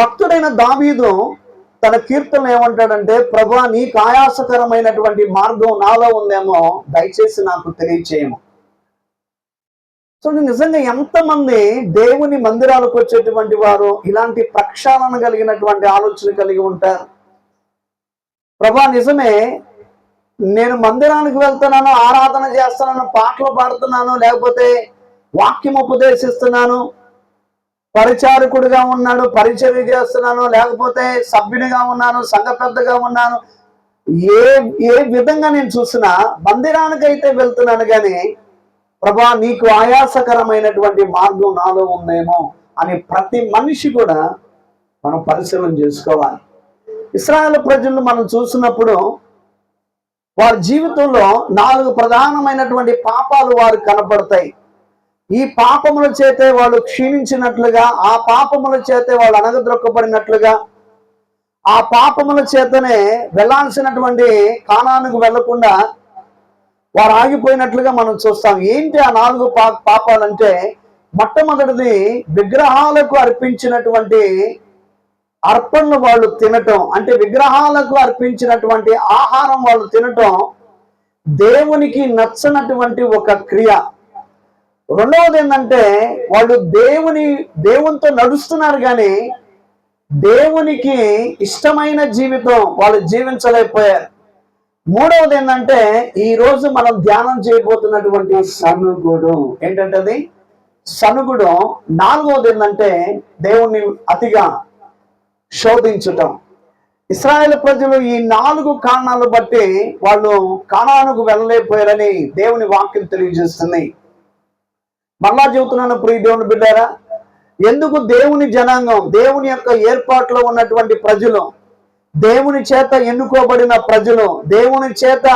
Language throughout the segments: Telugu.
భక్తుడైన దావీదు తన కీర్తనలు ఏమంటాడంటే ప్రభా నీకు ఆయాసకరమైనటువంటి మార్గం నాలో ఉందేమో దయచేసి నాకు తెలియచేయము. సో నిజంగా ఎంతమంది దేవుని మందిరాలకు వచ్చేటువంటి వారు ఇలాంటి ప్రక్షాళన కలిగినటువంటి ఆలోచన కలిగి ఉంటారు? ప్రభా నిజమే నేను మందిరానికి వెళ్తున్నాను ఆరాధన చేస్తున్నాను పాటలు పాడుతున్నాను లేకపోతే వాక్యం ఉపదేశిస్తున్నాను పరిచారకుడిగా ఉన్నాడు పరిచయం చేస్తున్నాను లేకపోతే సభ్యునిగా ఉన్నాను సంఘ పెద్దగా ఉన్నాను. ఏ ఏ విధంగా నేను చూసినా మందిరానికైతే వెళ్తున్నాను కానీ ప్రభా నీకు ఆయాసకరమైనటువంటి మార్గం నాలో ఉందేమో అని ప్రతి మనిషి కూడా మనం పరిశీలన చేసుకోవాలి. ఇస్రాయల్ ప్రజలను మనం చూసినప్పుడు వారి జీవితంలో నాలుగు ప్రధానమైనటువంటి పాపాలు వారు కనపడతాయి. ఈ పాపముల చేతే వాళ్ళు క్షీణించినట్లుగా ఆ పాపముల చేతే వాళ్ళు అనగద్రొక్కబడినట్లుగా ఆ పాపముల చేతనే వెళ్ళాల్సినటువంటి కానానికి వెళ్ళకుండా వారు ఆగిపోయినట్లుగా మనం చూస్తాం. ఏంటి ఆ నాలుగు పా పాపాలంటే మొట్టమొదటిది విగ్రహాలకు అర్పించినటువంటి అర్పణలు వాళ్ళు తినటం. అంటే విగ్రహాలకు అర్పించినటువంటి ఆహారం వాళ్ళు తినటం దేవునికి నచ్చనటువంటి ఒక క్రియ. రెండవది ఏంటంటే వాళ్ళు దేవుని దేవునితో నడుస్తున్నారు కానీ దేవునికి ఇష్టమైన జీవితం వాళ్ళు జీవించలేకపోయారు. మూడవది ఏంటంటే ఈ రోజు మనం ధ్యానం చేయబోతున్నటువంటి సనుగుడు. ఏంటంటే అది సనుగుడు. నాలుగవది ఏంటంటే దేవుణ్ణి అతిగా శోధించటం. ఇస్రాయేల్ ప్రజలు ఈ నాలుగు కారణాలు బట్టి వాళ్ళు కాణానికి వెళ్ళలేకపోయారని దేవుని వాక్యం తెలియజేస్తుంది. మళ్ళా చెబుతున్నాను ప్రియ దేవుని బిడ్డారా? ఎందుకు దేవుని జనాంగం దేవుని యొక్క ఏర్పాట్లో ఉన్నటువంటి ప్రజలు దేవుని చేత ఎన్నుకోబడిన ప్రజలు దేవుని చేత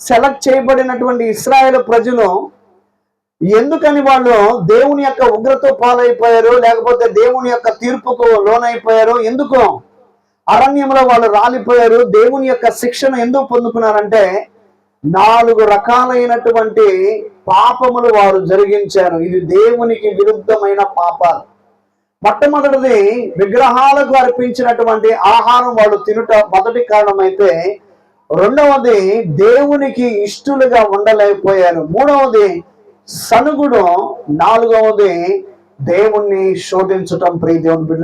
సెలెక్ట్ చేయబడినటువంటి ఇస్రాయేల్ ప్రజలు ఎందుకని వాళ్ళు దేవుని యొక్క ఉగ్రత పాలైపోయారు లేకపోతే దేవుని యొక్క తీర్పుకు లోనైపోయారు ఎందుకు? అరణ్యంలో వాళ్ళు రాలిపోయారు దేవుని యొక్క శిక్షణ ఎందుకు పొందుకున్నారంటే నాలుగు రకాలైనటువంటి పాపములు వారు జరిగించారు. ఇది దేవునికి విరుద్ధమైన పాపాలు. మొట్టమొదటిది విగ్రహాలకు అర్పించినటువంటి ఆహారం వాళ్ళు తినుట మొదటి కారణమైతే రెండవది దేవునికి ఇష్టలుగా ఉండలేకపోయారు. మూడవది సనుగుడు నాలుగవది దేవుణ్ణి శోధించటం ప్రీ దేవుని బిడ్డ